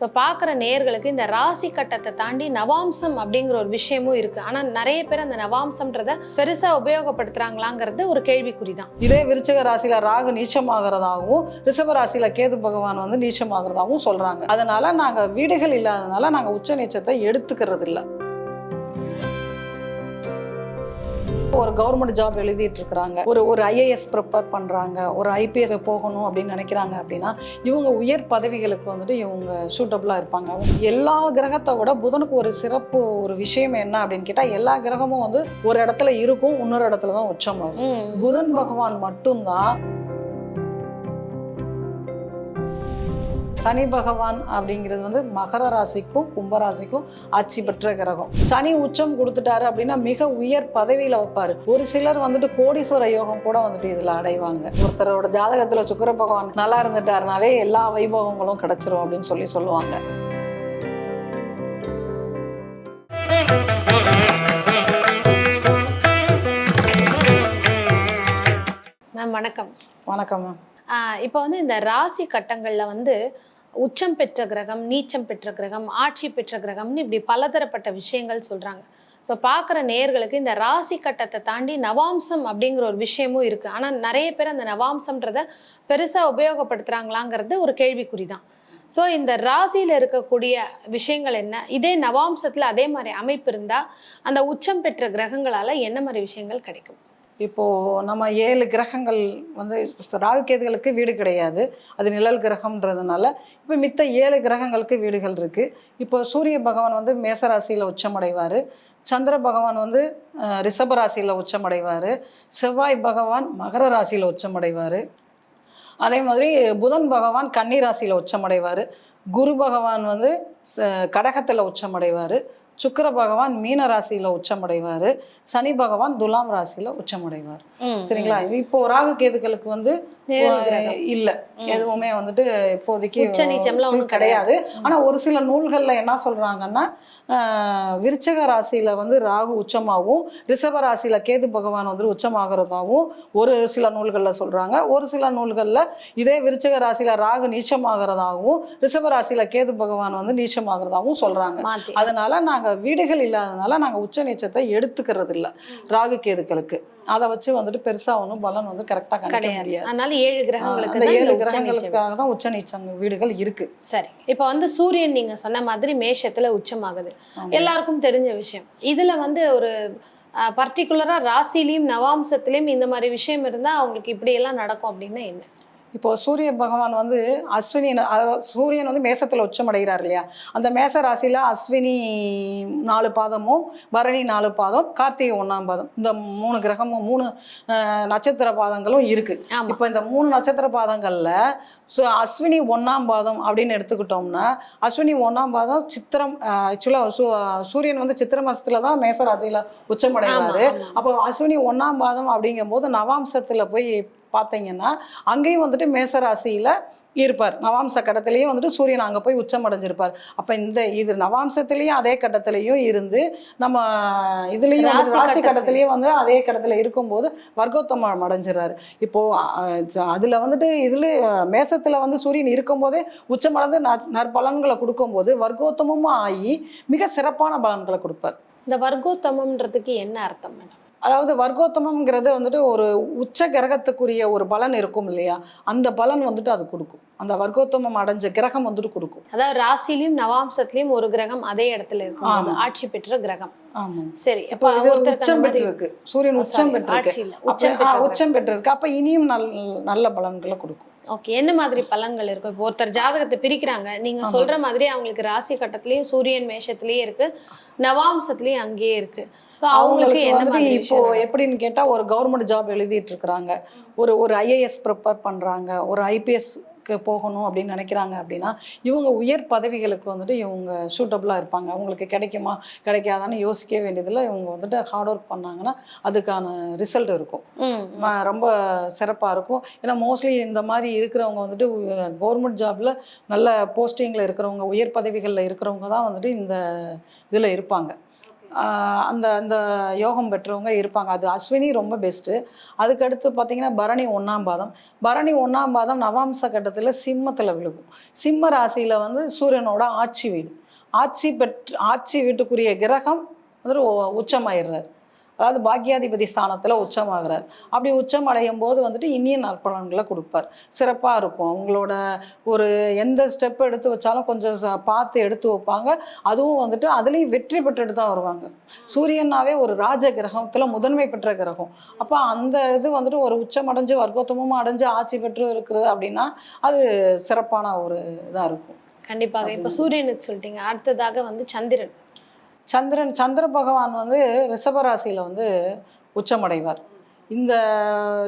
So பார்க்குற நேர்களுக்கு இந்த ராசி கட்டத்தை தாண்டி நவாம்சம் அப்படிங்கிற ஒரு விஷயமும் இருக்குது ஆனால் நிறைய பேர் அந்த நவாம்சம்ன்றத பெருசாக உபயோகப்படுத்துறாங்களாங்கிறது ஒரு கேள்விக்குறி தான் இதே விருச்சக ராசியில் ராகு நீச்சமாகறதாகவும் ரிஷப ராசியில் கேது பகவான் வந்து நீச்சமாகறதாகவும் சொல்கிறாங்க அதனால் நாங்கள் வீடுகள் இல்லாதனால நாங்கள் உச்ச நீச்சத்தை எடுத்துக்கிறது இல்லை ஒரு கவர்மெண்ட் ஜாப் எழுதிட்டு இருக்கிறாங்க ஒரு ஒரு ஐஏஎஸ் ப்ரிப்பேர் பண்றாங்க. ஒரு ஐபிஎஸ் போகணும் அப்படின்னு நினைக்கிறாங்க அப்படின்னா இவங்க உயர் பதவிகளுக்கு வந்துட்டு இவங்க சூட்டபிளா இருப்பாங்க. எல்லா கிரகத்தை விட புதனுக்கு ஒரு சிறப்பு ஒரு விஷயம் என்ன அப்படின்னு கேட்டா எல்லா கிரகமும் வந்து ஒரு இடத்துல இருக்கும் இன்னொரு இடத்துல தான் உச்சமாகும். புதன் பகவான் மட்டும்தான் சனி பகவான் அப்படிங்கிறது வந்து மகர ராசிக்கும் கும்பராசிக்கும் ஆட்சி பெற்ற கிரகம். சனி உச்சம் கொடுத்துட்டாரு அப்படின்னா மிக உயர் பதவியில வைப்பாரு. ஒரு சிலர் வந்துட்டு கோடீஸ்வர யோகம் கூட வந்துட்டு இதுல அடைவாங்க. ஒருத்தரோட ஜாதகத்துல சுக்கிர பகவான் நல்லா இருந்துட்டாருனாவே எல்லா வைபவங்களும் கிடைச்சிரும் அப்படின்னு சொல்லி சொல்லுவாங்க. மேம் வணக்கம். வணக்கம் மேம் இப்போ வந்து இந்த ராசி கட்டங்கள்ல வந்து உச்சம் பெற்ற கிரகம் நீச்சம் பெற்ற கிரகம் ஆட்சி பெற்ற கிரகம்னு இப்படி பலதரப்பட்ட விஷயங்கள் சொல்றாங்க. ஸோ பார்க்குற நேர்களுக்கு இந்த ராசி கட்டத்தை தாண்டி நவாம்சம் அப்படிங்கிற ஒரு விஷயமும் இருக்கு. ஆனால் நிறைய பேர் அந்த நவாம்சம்ன்றத பெருசாக உபயோகப்படுத்துறாங்களாங்கிறது ஒரு கேள்விக்குறி தான் ஸோ இந்த ராசியில் இருக்கக்கூடிய விஷயங்கள் என்ன? இதே நவாம்சத்தில் அதே மாதிரி அமைப்பு இருந்தால் அந்த உச்சம் பெற்ற கிரகங்களால் என்ன மாதிரி விஷயங்கள் கிடைக்கும்? இப்போது நம்ம ஏழு கிரகங்கள் வந்து ராகு கேதுகளுக்கு வீடு கிடையாது. அது நிழல் கிரகம்ன்றதுனால இப்போ மித்த ஏழு கிரகங்களுக்கு வீடுகள் இருக்குது இப்போ சூரிய பகவான் வந்து மேசராசியில் உச்சமடைவார். சந்திர பகவான் வந்து ரிஷப ராசியில் உச்சமடைவார். செவ்வாய் பகவான் மகர ராசியில் உச்சமடைவார். அதே மாதிரி புதன் பகவான் கன்னி ராசியில் உச்சமடைவார். குரு பகவான் வந்து ச- உச்சமடைவார். சுக்கிர பகவான் மீன ராசியில உச்சமடைவார். சனி பகவான் துலாம் ராசியில உச்சமடைவார். சரிங்களா? இப்போ ராகு கேதுகளுக்கு வந்து. இல்ல. எதுவுமே வந்துட்டு இப்போதைக்கு உச்ச நீச்சம்லாம் ஒண்ணும் கிடையாது. ஆனா ஒரு சில நூல்கள்ல என்ன சொல்றாங்கன்னா விருச்சிக ராசியில வந்து ராகு உச்சமாகவும் ரிஷப ராசியில கேது பகவான் வந்து உச்சமாகறதாகவும் ஒரு சில நூல்கள்ல சொல்றாங்க. ஒரு சில நூல்கள்ல இதே விருச்சிக ராசியில ராகு நீச்சமாகறதாகவும் ரிஷப ராசியில கேது பகவான் வந்து நீச்சமாகறதாகவும் சொல்றாங்க. அதனால நாங்க வீடுகள் இல்லாதனால நாங்க உச்ச நீச்சத்தை எடுத்துக்கிறது இல்ல ராகு கேதுக்களுக்கு. அதை வச்சு வந்துட்டு பெருசா ஒன்றும் பலன் வந்து கரெக்டா கணிக்க கிடையாது. முடியாது. அதனால ஏழு கிரகங்களுக்கு அந்த ஏழு கிரகங்களுக்காக தான் உச்ச நீச்சங்க வீடுகள் இருக்கு. சரி. இப்போ வந்து சூரியன் நீங்க சொன்ன மாதிரி மேஷத்துல உச்சமாகுது. எல்லாருக்கும் தெரிஞ்ச விஷயம். இதுல வந்து ஒரு பர்டிகுலரா ராசிலையும் நவாம்சத்திலையும் இந்த மாதிரி விஷயம் இருந்தா அவங்களுக்கு இப்படி எல்லாம் நடக்கும் அப்படின்னா என்ன? இப்போ சூரிய பகவான் வந்து அஸ்வினி சூரியன் வந்து மேசத்துல உச்சமடைகிறார் இல்லையா? அந்த மேச ராசியில அஸ்வினி நாலு பாதமும் பரணி நாலு பாதம் கார்த்திகை ஒண்ணாம் பாதம். இந்த மூணு கிரகமும் மூணு நட்சத்திர பாதங்களும் இருக்கு. ஆமா. இப்போ இந்த மூணு நட்சத்திர பாதங்கள்ல ஸோ அஸ்வினி ஒண்ணாம் பாதம் அப்படின்னு எடுத்துக்கிட்டோம்னா அஸ்வினி ஒண்ணாம் பாதம் சித்திரம் ஆக்சுவலாக சூரியன் வந்து சித்திர மாசத்துல தான் மேச ராசியில ஆமா. அப்போ அஸ்வினி ஒண்ணாம் பாதம் அப்படிங்கும்போது நவாம்சத்துல போய் பார்த்தீங்கன்னா அங்கேயும் வந்துட்டு மேச ராசியில இருப்பார். நவாம்ச கட்டத்திலையும் வந்துட்டு சூரியன் அங்கே போய் உச்சம் அடைஞ்சிருப்பார். அப்போ இந்த இது நவாம்சத்திலையும் அதே கட்டத்திலையும் இருந்து நம்ம இதுலேயும் ராசி ராசி கட்டத்துல. கட்டத்திலையும் வந்து அதே கட்டத்தில் இருக்கும்போது வர்க்கோத்தமம் அடைஞ்சிடறாரு இப்போ அஹ், ஜ- அதுல வந்துட்டு இதுல மேசத்துல வந்து சூரியன் இருக்கும்போதே உச்சமடைந்து நற்- நற்பலன்களை கொடுக்கும்போது வர்க்கோத்தமும் ஆகி மிக சிறப்பான பலன்களை கொடுப்பார். இந்த வர்க்கோத்தமம்ன்றதுக்கு என்ன அர்த்தம் மேடம்? அதாவது வர்க்கோத்தமம்ங்கிறது வந்துட்டு ஒரு உச்ச கிரகத்துக்குரிய ஒரு பலன் இருக்கும் இல்லையா? அந்த பலன் வந்துட்டு அது கொடுக்கும். அந்த வர்க்கோத்தமம் அடைஞ்ச கிரகம் வந்துட்டு கொடுக்கும். அதாவது ராசிலையும் நவாம்சத்திலையும் ஒரு கிரகம் அதே இடத்துல இருக்கும். ஆட்சி பெற்ற கிரகம். சரி இப்போ இது உச்சம் பெற்றிருக்கு. சூரியன் உச்சம் பெற்றிருக்கு. உச்சம் ஆ, பெற்ற உச்சம் பெற்றிருக்கு. அப்ப இனியும் நல் நல்ல பலன்களை கொடுக்கும். ஓகே என்ன மாதிரி பலன்கள் இருக்கும்? இப்போ ஒருத்தர் ஜாதகத்தை பிரிக்கிறாங்க. நீங்க. சொல்ற மாதிரி அவங்களுக்கு ராசி கட்டத்திலயும் சூரியன் மேஷத்திலயும் இருக்கு. நவாம்சத்திலயும் அங்கேயே இருக்கு. அவங்களுக்கு மாதிரி இப்போ? எப்படின்னு கேட்டா ஒரு கவர்மெண்ட் ஜாப் எழுதிட்டு இருக்கிறாங்க ஒரு ஒரு ஐஏஎஸ் ப்ரிப்பேர் பண்றாங்க. ஒரு ஐபிஎஸ்க்கு போகணும் அப்படின்னு நினைக்கிறாங்க அப்படின்னா இவங்க உயர் பதவிகளுக்கு வந்துட்டு இவங்க சூட்டபிளா இருப்பாங்க. அவங்களுக்கு கிடைக்குமா கிடைக்காதான்னு யோசிக்க வேண்டியதில்லை இவங்க வந்துட்டு ஹார்ட் ஒர்க் பண்ணாங்கன்னா அதுக்கான ரிசல்ட் இருக்கும். ரொம்ப சிறப்பாக இருக்கும். ஏன்னா மோஸ்ட்லி இந்த மாதிரி இருக்கிறவங்க வந்துட்டு கவர்மெண்ட் ஜாப்ல நல்ல போஸ்டிங்கில் இருக்கிறவங்க உயர் பதவிகளில் இருக்கிறவங்க தான் வந்துட்டு இந்த இதில் இருப்பாங்க. அந்த அந்த யோகம் பெற்றவங்க இருப்பாங்க. அது அஸ்வினி ரொம்ப பெஸ்ட்டு அதுக்கடுத்து பார்த்தீங்கன்னா பரணி ஒன்றாம் பாதம். பரணி ஒன்றாம் பாதம் நவாம்ச கட்டத்தில் சிம்மத்தில் விழுகும். சிம்ம ராசியில் வந்து சூரியனோட ஆட்சி வீடு. ஆட்சி பெற்று ஆட்சி வீட்டுக்குரிய கிரகம் வந்து உச்சமாயிடுறாரு. அதாவது பாக்கியாதிபதி ஸ்தானத்தில் உச்சமாகிறார். அப்படி உச்சம் அடையும் போது வந்துட்டு இனிய நற்பலன்களை கொடுப்பார். சிறப்பாக இருக்கும். அவங்களோட ஒரு எந்த ஸ்டெப் எடுத்து வச்சாலும் கொஞ்சம் பார்த்து எடுத்து வைப்பாங்க. அதுவும் வந்துட்டு அதுலேயும் வெற்றி பெற்றுட்டு தான் வருவாங்க. சூரியனாவே ஒரு ராஜ கிரகத்தில் முதன்மை பெற்ற கிரகம். அப்போ அந்த இது வந்துட்டு ஒரு உச்சம் அடைஞ்சு வர்க்கோத்தமும் அடைஞ்சு ஆட்சி பெற்று இருக்குது அப்படின்னா அது சிறப்பான ஒரு இதாக இருக்கும். கண்டிப்பாக. இப்போ சூரியனுக்கு சொல்லிட்டீங்க. அடுத்ததாக வந்து சந்திரன். சந்திரன் சந்திர பகவான் வந்து ரிஷபராசியில் வந்து உச்சமடைவார். இந்த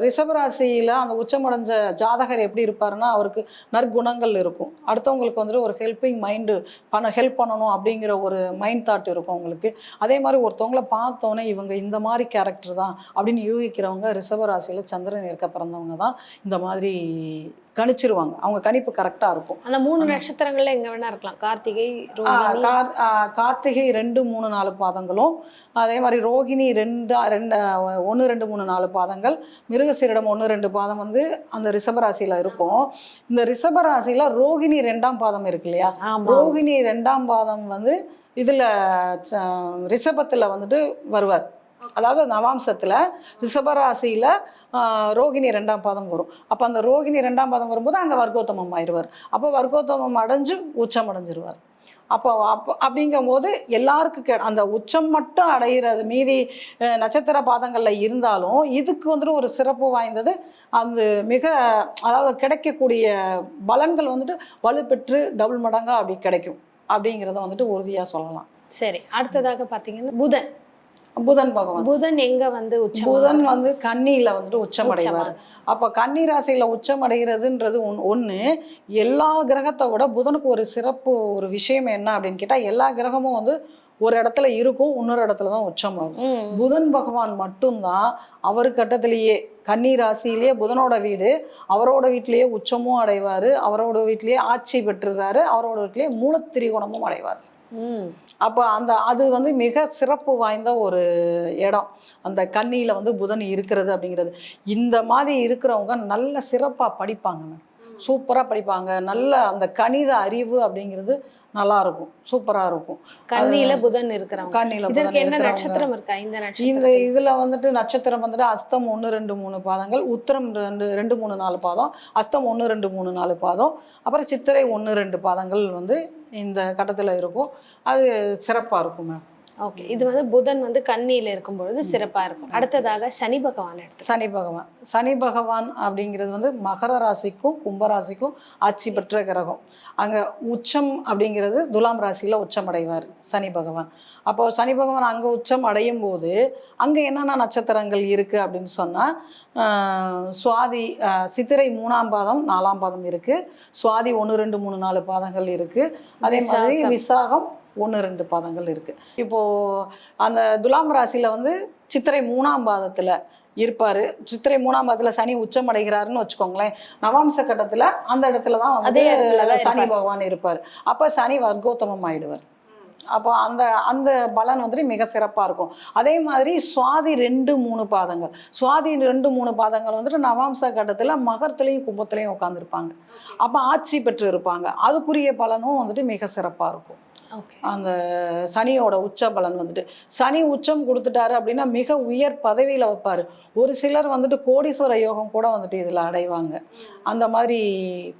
ரிஷபராசியில் அந்த உச்சமடைஞ்ச ஜாதகர் எப்படி இருப்பாருன்னா அவருக்கு நற்குணங்கள் இருக்கும். அடுத்தவங்களுக்கு வந்துட்டு ஒரு ஹெல்பிங் மைண்டு பண்ண ஹெல்ப் பண்ணணும் அப்படிங்கிற ஒரு மைண்ட் தாட் இருக்கும் அவங்களுக்கு. அதே மாதிரி ஒருத்தவங்களை பார்த்தோன்னே இவங்க இந்த மாதிரி கேரக்டர் தான் அப்படின்னு யூகிக்கிறவங்க ரிஷபராசியில் சந்திரன் இருக்க பிறந்தவங்க தான் இந்த மாதிரி கணிச்சிருவாங்க. அவங்க கணிப்பு கரெக்டாக இருக்கும். அந்த மூணு நட்சத்திரங்கள்ல எங்க வேணா இருக்கலாம். கார்த்திகை கார்த்திகை ரெண்டு மூணு நாலு பாதங்களும். அதே மாதிரி ரோகிணி ரெண்டு ரெண்டு ஒன்று ரெண்டு மூணு நாலு பாதங்கள். மிருகசீரிடம் ஒன்று ரெண்டு பாதம் வந்து அந்த ரிஷபராசியில் இருக்கும். இந்த ரிஷபராசியில் ரோகிணி ரெண்டாம் பாதம் இருக்கு இல்லையா? ரோகிணி ரெண்டாம் பாதம் வந்து இதில் ரிஷபத்தில் வந்துட்டு வருவார். அதாவது நவாம்சத்தில் ரிஷபராசியில் ரோகிணி ரெண்டாம் பாதம் வரும். அப்போ அந்த ரோகிணி ரெண்டாம் பாதம் வரும்போது அங்கே வர்க்கோத்தமம் ஆயிடுவார். அப்போ வர்க்கோத்தமம் அடைஞ்சு உச்சம் அடைஞ்சிருவார். அப்போ அப்போ அப்படிங்கும்போது எல்லாருக்கும் கே அந்த உச்சம் மட்டும் அடையிறது மீதி நட்சத்திர பாதங்களில் இருந்தாலும் இதுக்கு வந்துட்டு ஒரு சிறப்பு வாய்ந்தது. அந்த மிக அதாவது கிடைக்கக்கூடிய பலன்கள் வந்துட்டு வலுப்பெற்று டபுள் மடங்காக அப்படி கிடைக்கும். அப்படிங்கிறத வந்துட்டு உறுதியாக சொல்லலாம். சரி அடுத்ததாக பார்த்தீங்கன்னா புதன். புதன் பகவான். புதன் எங்க வந்து உச்சம் புதன் வந்து கன்னியில வந்துட்டு உச்சம். அடைவார். அப்போ கன்னி ராசியில உச்சம் அடைகிறதுன்றது ஒன் ஒன்று எல்லா கிரகத்தை விட புதனுக்கு ஒரு சிறப்பு ஒரு விஷயம் என்ன அப்படின்னு கேட்டால் எல்லா கிரகமும் வந்து ஒரு இடத்துல இருக்கும் இன்னொரு இடத்துல தான் உச்சமாகும். புதன் பகவான் மட்டும்தான் அவர் கட்டத்திலேயே கன்னி ராசியிலேயே புதனோட வீடு அவரோட வீட்டிலேயே உச்சமும் அடைவார் அவரோட வீட்டிலேயே ஆட்சி பெற்றுறாரு அவரோட வீட்டிலேயே மூலத்திரிகோணமும் அடைவார். ம். அப்போ அந்த அது வந்து மிக சிறப்பு வாய்ந்த ஒரு இடம். அந்த கன்னியில் வந்து புதன் இருக்கிறது அப்படிங்கிறது. இந்த மாதிரி இருக்கிறவங்க நல்ல சிறப்பாக படிப்பாங்க சூப்பராக படிப்பாங்க. நல்ல அந்த கணித அறிவு அப்படிங்கிறது நல்லா இருக்கும். சூப்பராக இருக்கும் கன்னியில புதன் இருக்கிறவங்க. இதற்கு புதன் என்ன நட்சத்திரம் இருக்கா? இந்த இந்த நட்சத்திரம் இதில் வந்துட்டு நட்சத்திரம் வந்துட்டு அஸ்தம் ஒன்று ரெண்டு மூணு பாதங்கள். உத்திரம் ரெண்டு ரெண்டு மூணு நாலு பாதம். அஸ்தம் ஒன்று ரெண்டு மூணு நாலு பாதம். அப்புறம் சித்திரை ஒன்று ரெண்டு பாதங்கள் வந்து இந்த கட்டத்தில் இருக்கும். அது சிறப்பாக இருக்கும் மேம். ஓகே இது வந்து புதன் வந்து கன்னியில இருக்கும் பொழுது சிறப்பா இருக்கும். அடுத்ததாக சனி பகவான் எடுத்து சனி பகவான். சனி பகவான் அப்படிங்கிறது வந்து மகர ராசிக்கும் கும்பராசிக்கும் ஆட்சி பெற்ற கிரகம். அங்கே உச்சம் அப்படிங்கிறது துலாம் ராசியில் உச்சம் அடைவார் சனி பகவான். அப்போ சனி பகவான் அங்கே உச்சம் அடையும் போது அங்கே என்னென்ன நட்சத்திரங்கள் இருக்குது அப்படின்னு சொன்னால் சுவாதி சித்திரை மூணாம் பாதம் நாலாம் பாதம் இருக்குது சுவாதி ஒன்று ரெண்டு மூணு நாலு பாதங்கள் இருக்குது அதே மாதிரி விசாகம். ஒன்று ரெண்டு பாதங்கள் இருக்குது இப்போது அந்த துலாம் ராசியில் வந்து சித்திரை மூணாம் பாதத்தில் இருப்பார். சித்திரை மூணாம் பாதத்தில் சனி உச்சம் அடைகிறாருன்னு வச்சுக்கோங்களேன். நவாம்ச கட்டத்தில் அந்த இடத்துல தான் அதே இடத்துல சனி. பகவான் இருப்பார். அப்போ சனி வர்க்கோத்தமம் ஆயிடுவார். அப்போ அந்த அந்த பலன் வந்துட்டு மிக சிறப்பாக இருக்கும். அதே மாதிரி சுவாதி ரெண்டு மூணு பாதங்கள். சுவாதி ரெண்டு மூணு பாதங்கள் வந்துட்டு நவாம்ச கட்டத்தில் மகரத்துலேயும் கும்பத்துலேயும் உட்காந்துருப்பாங்க அப்போ ஆட்சி பெற்று இருப்பாங்க அதுக்குரிய பலனும் வந்துட்டு மிக சிறப்பாக இருக்கும். அந்த சனியோட உச்ச பலன் வந்துட்டு சனி உச்சம் கொடுத்துட்டாரு அப்படின்னா மிக உயர் பதவியில் வைப்பார். ஒரு சிலர் வந்துட்டு கோடீஸ்வர யோகம் கூட வந்துட்டு இதில் அடைவாங்க. அந்த மாதிரி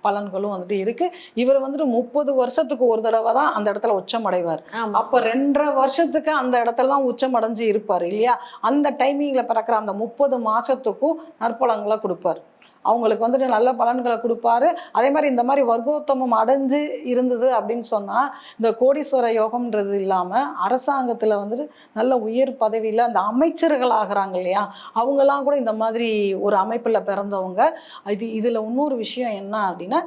பலன்களும் வந்துட்டு இருக்கு. இவர் வந்துட்டு முப்பது வருஷத்துக்கு ஒரு தடவை தான் அந்த இடத்துல உச்சம் அடைவார். அப்போ ரெண்டரை வருஷத்துக்கு அந்த இடத்துல தான் உச்சம் அடைஞ்சு இருப்பார் இல்லையா? அந்த டைமிங்கில் பிறக்கிற அந்த முப்பது மாதத்துக்கும் நற்பலன்களை கொடுப்பார். அவங்களுக்கு வந்துட்டு நல்ல பலன்களை கொடுப்பாரு. அதே மாதிரி இந்த மாதிரி வர்க்கோத்தமம் அடைஞ்சு இருந்தது அப்படின்னு சொன்னால் இந்த கோடீஸ்வர யோகம்ன்றது இல்லாமல் அரசாங்கத்தில் வந்துட்டு நல்ல உயர் பதவியில் அந்த அமைச்சர்கள் ஆகுறாங்க இல்லையா? அவங்கெல்லாம் கூட இந்த மாதிரி ஒரு அமைப்பில் பிறந்தவங்க. இது இதில் இன்னொரு விஷயம் என்ன அப்படின்னா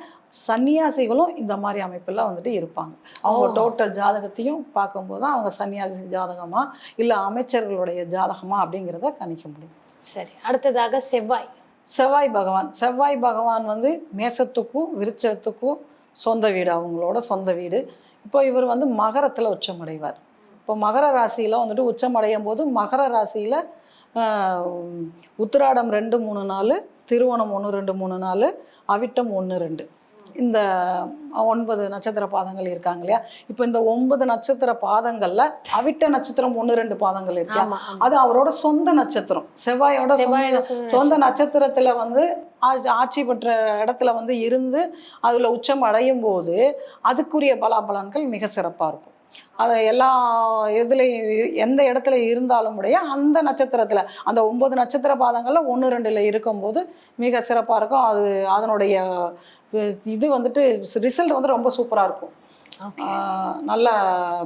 சன்னியாசிகளும் இந்த மாதிரி அமைப்பில் வந்துட்டு இருப்பாங்க. அவங்க. டோட்டல் ஜாதகத்தையும் பார்க்கும்போது தான் அவங்க சன்னியாசி ஜாதகமா இல்லை அமைச்சர்களுடைய ஜாதகமா அப்படிங்கிறத கணிக்க முடியும். சரி அடுத்ததாக செவ்வாய். செவ்வாய் பகவான். செவ்வாய் பகவான் வந்து மேசத்துக்கும் விருச்சத்துக்கும் சொந்த வீடு அவங்களோட சொந்த வீடு. இப்போ இவர் வந்து மகரத்தில் உச்சமடைவார். இப்போ மகர ராசியில் வந்துட்டு உச்சமடையும் போது மகர ராசியில் உத்திராடம் ரெண்டு மூணு நாள் திருவோணம் ஒன்று ரெண்டு மூணு நாள் அவிட்டம் ஒன்று ரெண்டு. இந்த ஒன்பது நட்சத்திர பாதங்கள் இருக்காங்க இல்லையா? இப்போ இந்த ஒன்பது நட்சத்திர பாதங்கள்ல அவிட்ட நட்சத்திரம் ஒன்று ரெண்டு பாதங்கள் இருக்கு. அது அவரோட சொந்த நட்சத்திரம். செவ்வாயோட சொந்த- நட்சத்திரத்துல வந்து ஆட்சி பெற்ற இடத்துல வந்து இருந்து அதுல உச்சம் அடையும் போது அதுக்குரிய பலாபலன்கள் மிக சிறப்பா இருக்கும். அதை எல்லா இதுலையும் எந்த இடத்துல இருந்தாலும் உடைய அந்த நட்சத்திரத்துல அந்த ஒன்பது நட்சத்திர பாதங்கள்ல ஒன்று ரெண்டுல இருக்கும்போது மிக சிறப்பா இருக்கும். அது அதனுடைய இது வந்துட்டு ரிசல்ட் வந்து ரொம்ப சூப்பரா இருக்கும். நல்ல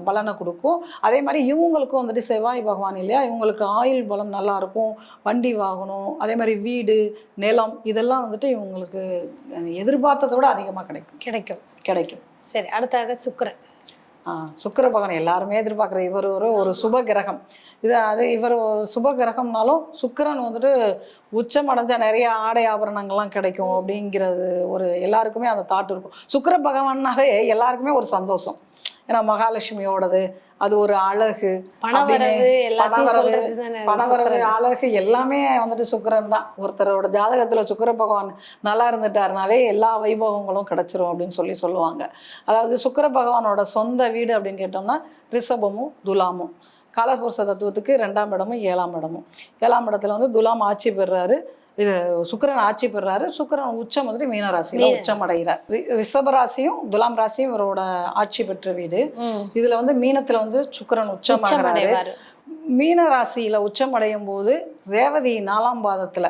பலனை கொடுக்கும். அதே மாதிரி இவங்களுக்கும் வந்துட்டு செவ்வாய் பகவான் இல்லையா இவங்களுக்கு ஆயுள் பலம் நல்லா இருக்கும் வண்டி வாகனம் அதே மாதிரி வீடு நிலம் இதெல்லாம் வந்துட்டு இவங்களுக்கு எதிர்பார்த்ததை விட அதிகமாக கிடைக்கும். கிடைக்கும். கிடைக்கும். சரி அடுத்தாக சுக்கிரன். சுக்கர பகவான் எல்லாருமே எதிர்பார்க்குற இவர் ஒரு ஒரு சுப கிரகம். இது அது இவர் சுப கிரகம்னாலும் சுக்கரன் வந்துட்டு உச்சம் அடைஞ்சா நிறைய ஆடை ஆபரணங்கள்லாம் கிடைக்கும் அப்படிங்கிறது ஒரு எல்லாருக்குமே அந்த தாட் இருக்கும். சுக்கர பகவான்னாவே எல்லாருக்குமே ஒரு சந்தோஷம். ஏன்னா மகாலட்சுமியோடது அது ஒரு அழகு. பணவரவு எல்லாத்தையும் பணவரவு. அழகு எல்லாமே வந்துட்டு சுக்கிரன் தான். ஒருத்தரோட ஜாதகத்துல சுக்கிர பகவான் நல்லா இருந்துட்டாருனாவே எல்லா வைபவங்களும் கிடைச்சிரும் அப்படின்னு சொல்லி சொல்லுவாங்க. அதாவது சுக்கிர பகவானோட சொந்த வீடு அப்படின்னு கேட்டோம்னா ரிஷபமும் துலாமும். காலபுருஷ தத்துவத்துக்கு ரெண்டாம் இடமும் ஏழாம் இடமும். ஏழாம் இடத்துல வந்து துலாம் ஆட்சி பெறுறாரு. இது சுக்கிரன் ஆட்சி பெறுறாரு சுக்கிரன் உச்சம் வந்துட்டு மீன உச்சம் அடைகிறார். ரிஷப ராசியும் துலாம் ராசியும் இவரோட ஆட்சி பெற்ற வீடு. இதுல வந்து மீனத்துல வந்து சுக்கிரன் உச்சம் அடைவாரு. மீன ராசியில உச்சம் அடையும் போது ரேவதி நாலாம் பாதத்துல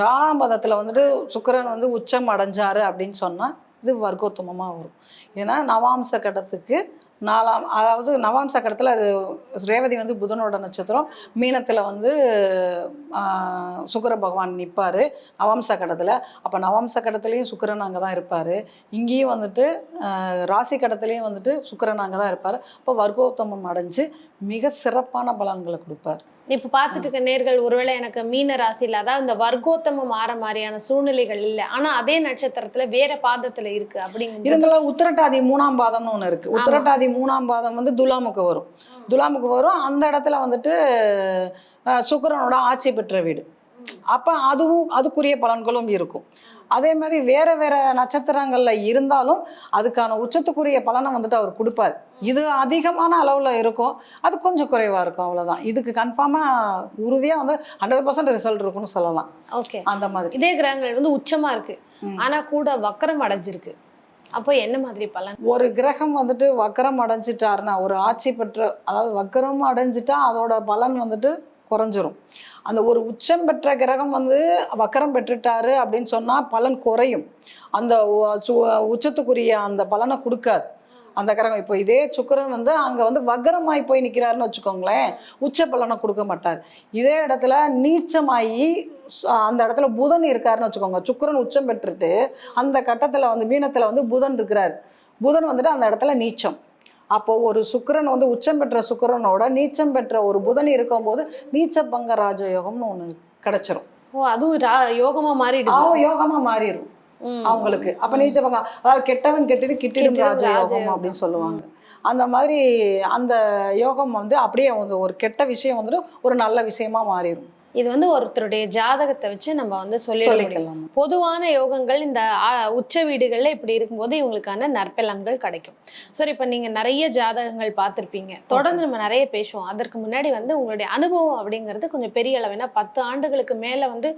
நாலாம் பாதத்துல வந்துட்டு சுக்கிரன் வந்து உச்சம் அடைஞ்சாரு அப்படின்னு சொன்னா இது வர்க்கோத்தமமா வரும். ஏன்னா நவாம்ச கட்டத்துக்கு நாலாம் அதாவது நவாம்ச சக்கரத்தில் அது ரேவதி வந்து புதனோட நட்சத்திரம் மீனத்தில் வந்து சுக்கர பகவான் பகவான் நவாம் நவாம்ச அப்போ நவாம் நவாம்ச சுக்கரன் அங்கே தான் இருப்பார். இங்கேயும் வந்துட்டு ராசி கடத்துலேயும் வந்துட்டு சுக்ரனாங்க தான் இருப்பார். அப்போ வர்க்கோத்தமம் அடைஞ்சு மிக சிறப்பான பலன்களை கொடுப்பார். இப்ப பார்த்துட்டு இருக்க நேர்கள் ஒருவேளை எனக்கு மீன ராசியில அதாவது இந்த வர்க்கோத்தமம் மாற மாதிரியான சூழ்நிலைகள் இல்ல. ஆனா அதே நட்சத்திரத்துல வேற பாதத்துல இருக்கு அப்படிங்கும் இருந்தாலும் உத்திரட்டாதி மூணாம் பாதம்னு ஒன்று இருக்கு. உத்திரட்டாதி மூணாம் பாதம் வந்து துலாமுக்கு வரும். துலாமுக்கு வரும். அந்த இடத்துல வந்துட்டு சுக்கிரனோட ஆட்சி பெற்ற வீடு. அப்ப அதுவும் அதுக்குரிய பலன்களும் இருக்கும். அதே மாதிரி வேற வேற நட்சத்திரங்கள்ல இருந்தாலும் அதுக்கான உச்சத்துக்குரிய பலனை வந்துட்டு அவர் கொடுப்பார். இது அதிகமான அளவுல இருக்கும். அது கொஞ்சம் குறைவா இருக்கும். அவ்வளவுதான். இதுக்கு கன்ஃபார்மா உறுதியா வந்து ஹண்ட்ரட் பர்சன்ட் ரிசல்ட் இருக்கும்னு சொல்லலாம். ஓகே அந்த மாதிரி. இதே கிரகங்கள் வந்து உச்சமா இருக்கு. ம். ஆனா கூட வக்கரம் அடைஞ்சிருக்கு. அப்போ என்ன மாதிரி பலன்? ஒரு கிரகம் வந்துட்டு வக்கரம் அடைஞ்சிட்டாருன்னா ஒரு ஆட்சி பெற்ற அதாவது வக்கரம் அடைஞ்சிட்டா அதோட பலன் வந்துட்டு குறைஞ்சிரும். அந்த ஒரு உச்சம் பெற்ற கிரகம் வந்து வக்கரம் பெற்றுட்டாரு அப்படின்னு சொன்னால் பலன் குறையும். அந்த சு- உச்சத்துக்குரிய அந்த பலனை கொடுக்காது. அந்த கிரகம் இப்போ இதே சுக்கரன் வந்து அங்கே வந்து வக்கரமாய் போய் நிற்கிறாருன்னு வச்சுக்கோங்களேன். உச்ச பலனை கொடுக்க மாட்டார். இதே இடத்துல நீச்சமாகி அந்த இடத்துல புதன் இருக்காருன்னு வச்சுக்கோங்க. சுக்கிரன் உச்சம் பெற்றுட்டு அந்த கட்டத்தில் வந்து மீனத்தில் வந்து புதன் இருக்கிறார். புதன் வந்துட்டு அந்த இடத்துல நீச்சம். அப்போ ஒரு சுக்கிரன் வந்து உச்சம் பெற்ற சுக்கிரனோட நீச்சம் பெற்ற ஒரு புதன் இருக்கும்போது நீச்ச பங்க ராஜயோகம்னு ஒண்ணு கிடைச்சிரும். ஓ அதுவும் ரா- யோகமா மாறிடுது. அவங்க யோகமா மாறிடும். அவங்களுக்கு. அப்ப நீச்ச பங்கம் அதாவது கெட்டவன் கெட்டுட்டு கிட்டிடும் ராஜயோகம். அப்படின்னு சொல்லுவாங்க. அந்த மாதிரி அந்த யோகம் வந்து அப்படியே வந்து ஒரு கெட்ட விஷயம் வந்துட்டு ஒரு நல்ல விஷயமா மாறிடும் இது வந்து ஒருத்தருடைய ஜாதகத்தை வச்சு நம்ம வந்து சொல்லிக்கலாம். பொதுவான யோகங்கள் இந்த உச்ச வீடுகள்ல இப்படி இருக்கும்போது இவங்களுக்கான நற்பலன்கள் கிடைக்கும். சரி இப்ப நீங்க நிறைய ஜாதகங்கள் பார்த்திருப்பீங்க. தொடர்ந்து நம்ம நிறைய பேசுவோம். அதற்கு முன்னாடி வந்து உங்களுடைய அனுபவம் அப்படிங்கிறது கொஞ்சம் பெரிய அளவு ஏன்னா பத்து ஆண்டுகளுக்கு மேல வந்து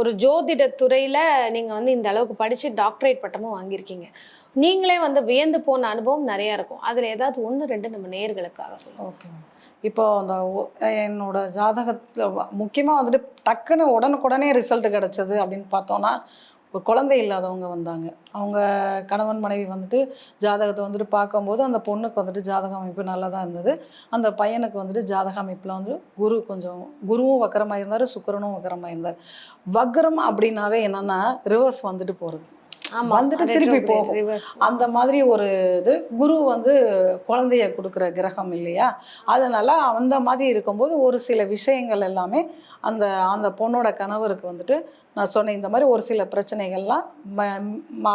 ஒரு ஜோதிட துறையில நீங்க வந்து இந்த அளவுக்கு படிச்சு டாக்டரேட் பட்டமும் வாங்கியிருக்கீங்க. நீங்களே வந்து வியந்து போன அனுபவம் நிறைய இருக்கும். அதுல ஏதாவது ஒண்ணு ரெண்டு நம்ம நேயர்களுக்காக சொல்லுவோம் ஓகே. இப்போ அந்த என்னோட ஜாதகத்தில் முக்கியமாக வந்துட்டு டக்குன்னு உடனுக்குடனே ரிசல்ட் கிடைச்சது அப்படின்னு பார்த்தோன்னா ஒரு குழந்தை இல்லாதவங்க வந்தாங்க. அவங்க கணவன் மனைவி வந்துட்டு ஜாதகத்தை வந்துட்டு பார்க்கும்போது அந்த பொண்ணுக்கு வந்துட்டு ஜாதக அமைப்பு நல்லா தான் இருந்தது. அந்த பையனுக்கு வந்துட்டு ஜாதக அமைப்பில் வந்து குரு கொஞ்சம் குருவும் வக்கரமாக இருந்தார் சுக்கரனும் வக்கரமாக இருந்தார் வக்ரம் அப்படின்னாவே என்னன்னா ரிவர்ஸ் வந்துட்டு போகிறது வந்துட்டு திருப்பி போகும். அந்த மாதிரி ஒரு இது குரு வந்து குழந்தைய கொடுக்குற கிரகம் இல்லையா அதனால அந்த மாதிரி இருக்கும்போது ஒரு சில விஷயங்கள் எல்லாமே அந்த அந்த பொண்ணோட கணவருக்கு வந்துட்டு நான் சொன்னேன் இந்த மாதிரி ஒரு சில பிரச்சனைகள்லாம்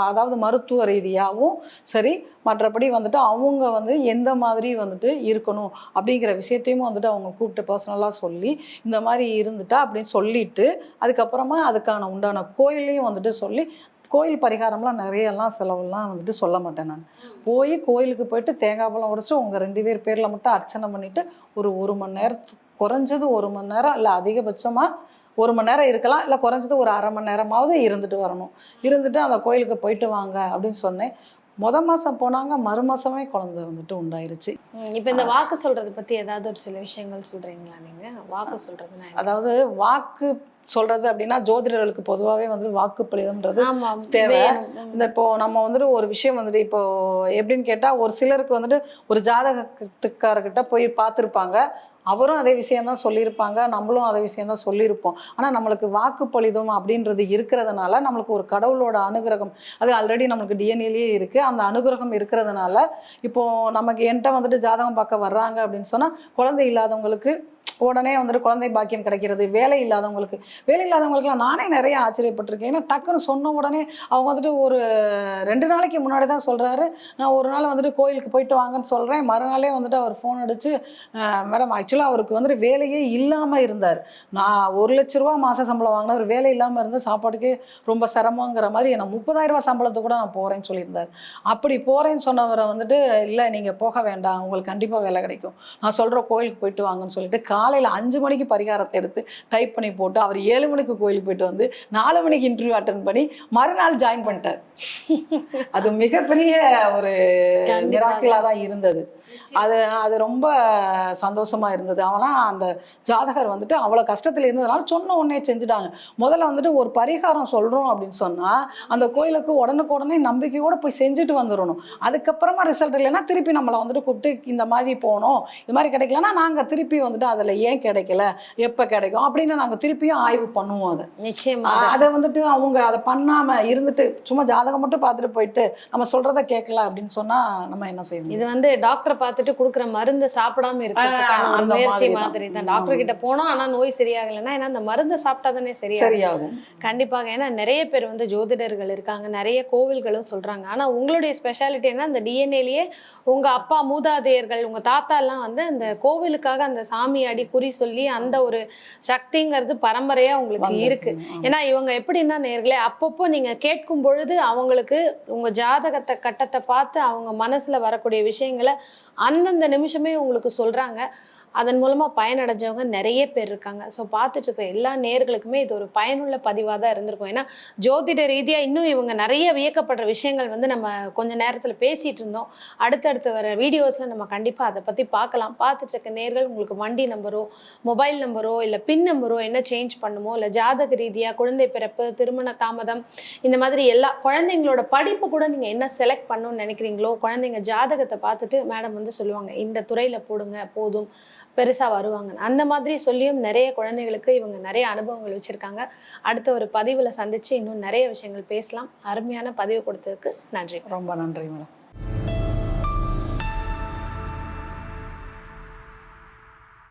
அதாவது மருத்துவ ரீதியாகவும் சரி மற்றபடி வந்துட்டு அவங்க வந்து எந்த மாதிரி வந்துட்டு இருக்கணும் அப்படிங்கிற விஷயத்தையும் வந்துட்டு அவங்க கூப்பிட்டு பர்சனலாக சொல்லி இந்த மாதிரி இருந்துட்டா அப்படின்னு சொல்லிட்டு அதுக்கப்புறமா அதுக்கான உண்டான கோயிலையும் வந்துட்டு சொல்லி கோயில் பரிகாரம்லாம் நிறையலாம் செலவுலாம் வந்துட்டு சொல்ல மாட்டேன் நான். போய் கோயிலுக்கு போயிட்டு தேங்காய் பழம் உடச்சி உங்கள் ரெண்டு பேர் பேரில் மட்டும் அர்ச்சனை பண்ணிவிட்டு ஒரு ஒரு மணி நேரத்துக்கு குறைஞ்சது ஒரு மணி நேரம் இல்லை அதிகபட்சமாக ஒரு மணி நேரம் இருக்கலாம். இல்லை குறைஞ்சது ஒரு அரை மணி நேரமாவது இருந்துட்டு வரணும். இருந்துட்டு அந்த கோயிலுக்கு போயிட்டு வாங்க அப்படின்னு சொன்னேன். முத மாதம் போனாங்க மறு மாதமே குழந்தை வந்துட்டு உண்டாயிருச்சு. இப்ப இந்த வாக்கு சொல்றத பத்தி ஏதாவது ஒரு சில விஷயங்கள் சொல்றீங்களா நீங்க? வாக்கு என்ன? அதாவது வாக்கு சொல்றது அப்படின்னா ஜோதிடர்களுக்கு பொதுவாகவே வந்து வாக்கு பலிதம்ன்றது ஆமா தேவை. இந்த இப்போ நம்ம வந்துட்டு ஒரு விஷயம் வந்துட்டு இப்போ எப்படின்னு கேட்டா ஒரு சிலருக்கு வந்துட்டு ஒரு ஜாதகத்துக்காரர்கிட்ட போய் பார்த்துருப்பாங்க. அவரும் அதே விஷயம்தான் சொல்லியிருப்பாங்க நம்மளும் அதே விஷயம்தான் சொல்லியிருப்போம். ஆனால் நம்மளுக்கு வாக்குப்பொழிதும் அப்படின்றது இருக்கிறதுனால நம்மளுக்கு ஒரு கடவுளோட அனுகிரகம் அது ஆல்ரெடி நம்மளுக்கு டிஎன்ஏலேயே இருக்குது அந்த அனுகிரகம் இருக்கிறதுனால இப்போது நமக்கு என்கிட்ட வந்துட்டு ஜாதகம் பார்க்க வர்றாங்க அப்படின்னு சொன்னால் குழந்தை இல்லாதவங்களுக்கு உடனே வந்துட்டு குழந்தை பாக்கியம் கிடைக்கிறது வேலை இல்லாதவங்களுக்கு. வேலை இல்லாதவங்களுக்குலாம் நானே நிறைய ஆச்சரியப்பட்டிருக்கேன். ஏன்னா டக்குன்னு சொன்ன உடனே அவங்க வந்துட்டு ஒரு ரெண்டு நாளைக்கு முன்னாடி தான் சொல்கிறாரு நான் ஒரு நாள் வந்துட்டு கோயிலுக்கு போயிட்டு வாங்கன்னு சொல்கிறேன் மறுநாளே வந்துட்டு அவர் ஃபோன் அடித்து மேடம் ஆக்சுவலாக அவருக்கு வந்துட்டு வேலையே இல்லாமல் இருந்தார். நான் ஒரு லட்ச ரூபா மாத சம்பளம் வாங்கினா ஒரு வேலை இல்லாமல் இருந்து சாப்பாட்டுக்கு ரொம்ப சிரமங்கிற மாதிரி நான் முப்பதாயிரரூபா சம்பளத்தை சம்பளத்துக்கு கூட நான் போகிறேன்னு சொல்லியிருந்தார். அப்படி போகிறேன்னு சொன்னவரை வந்துட்டு இல்லை நீங்கள் போக வேண்டாம். உங்களுக்கு கண்டிப்பாக வேலை கிடைக்கும். நான் சொல்கிற கோயிலுக்கு போயிட்டு வாங்கன்னு சொல்லிட்டு காலையில் அஞ்சு மணிக்கு பரிகாரத்தை எடுத்து டைப் பண்ணி போட்டு அவர் ஏழு மணிக்கு கோயிலுக்கு போயிட்டு வந்து நாலு மணிக்கு இன்டர்வியூ அட்டன் பண்ணி மறுநாள் ஜாயின் பண்ணிட்டார் அது மிகப்பெரிய ஒரு. மிராக்கிளாக தான் இருந்தது அது அது ரொம்ப சந்தோஷமா இருந்தது. அவனா அந்த ஜாதகர் வந்துட்டு அவ்வளோ கஷ்டத்தில் இருந்ததுனால சொன்ன உடனே செஞ்சுட்டாங்க. முதல்ல வந்துட்டு ஒரு பரிகாரம் சொல்கிறோம் அப்படின்னு சொன்னால் அந்த கோயிலுக்கு உடனுக்குடனே நம்பிக்கையோட போய் செஞ்சுட்டு வந்துடணும் அதுக்கப்புறமா ரிசல்ட் இல்லைன்னா திருப்பி நம்மளை வந்துட்டு கூப்பிட்டு இந்த மாதிரி போகணும் இது மாதிரி கிடைக்கலன்னா நாங்கள் திருப்பி வந்துட்டு அதில் ஏன் கிடைக்கல எப்போ கிடைக்கும் அப்படின்னு நாங்கள் திருப்பியும் ஆய்வு பண்ணுவோம் அதை. நிச்சயமா அதை வந்துட்டு அவங்க அதை பண்ணாம இருந்துட்டு சும்மா ஜாதகம் மட்டும் பார்த்துட்டு போயிட்டு நம்ம சொல்றத கேட்கல அப்படின்னு சொன்னா நம்ம என்ன செய்யணும் இது வந்து டாக்டரை பார்த்துட்டு கொடுக்குற மருந்து சாப்பிடாம இருக்கிறதுக்கான ஒரு முயற்சி மாதிரி தான். டாக்டர் கிட்ட போனோம் ஆனா நோய் சரியாகலைன்னா ஏன்னா அந்த மருந்து சாப்பிட்டா தானே சரியாகும். கண்டிப்பாக. ஏன்னா நிறைய பேர் வந்து ஜோதிடர்கள் இருக்காங்க. நிறைய கோவில்களும் சொல்றாங்க. ஆனா உங்களுடைய ஸ்பெஷாலிட்டி என்ன? அந்த டிஎன்ஏலயே உங்க அப்பா மூதாதையர்கள் உங்க தாத்தா எல்லாம் வந்து அந்த கோவிலுக்காக அந்த சாமி அடி குறி சொல்லி அந்த ஒரு சக்திங்கிறது பரம்பரையா உங்களுக்கு. இருக்கு. ஏன்னா இவங்க எப்படின்னா நேர்களே அப்பப்போ நீங்க கேட்கும் பொழுது அவங்களுக்கு உங்க ஜாதகத்தை கட்டத்தை பார்த்து அவங்க மனசுல வரக்கூடிய விஷயங்களை அந்தந்த நிமிஷமே உங்களுக்கு சொல்றாங்க. அதன் மூலமாக பயனடைஞ்சவங்க நிறைய பேர் இருக்காங்க. ஸோ பார்த்துட்டு இருக்க எல்லா நேர்களுக்குமே இது ஒரு பயனுள்ள பதிவாக தான் இருந்திருக்கும். ஏன்னா ஜோதிட ரீதியாக இன்னும் இவங்க நிறைய வியக்கப்படுற விஷயங்கள் வந்து நம்ம கொஞ்ச நேரத்தில் பேசிகிட்டு இருந்தோம். அடுத்தடுத்து வர வீடியோஸில் நம்ம கண்டிப்பாக அதை பற்றி பார்க்கலாம். பார்த்துட்டு இருக்க நேர்கள் உங்களுக்கு வண்டி நம்பரோ மொபைல் நம்பரோ இல்லை பின் நம்பரோ என்ன சேஞ்ச் பண்ணுமோ இல்லை ஜாதக ரீதியாக குழந்தை பிறப்பு திருமண தாமதம் இந்த மாதிரி எல்லா குழந்தைங்களோட படிப்பு கூட நீங்கள் என்ன செலக்ட் பண்ணணும்னு நினைக்கிறீங்களோ குழந்தைங்க ஜாதகத்தை பார்த்துட்டு மேடம் வந்து சொல்லுவாங்க இந்த துறையில் போடுங்க போதும். பெருசாக வருவாங்க. அந்த மாதிரி சொல்லியும் நிறைய குழந்தைகளுக்கு இவங்க நிறைய அனுபவங்கள் வச்சுருக்காங்க. அடுத்த ஒரு பதிவில் சந்தித்து இன்னும் நிறைய விஷயங்கள் பேசலாம். அருமையான பதிவு கொடுத்ததுக்கு நன்றி. ரொம்ப நன்றி மேடம்.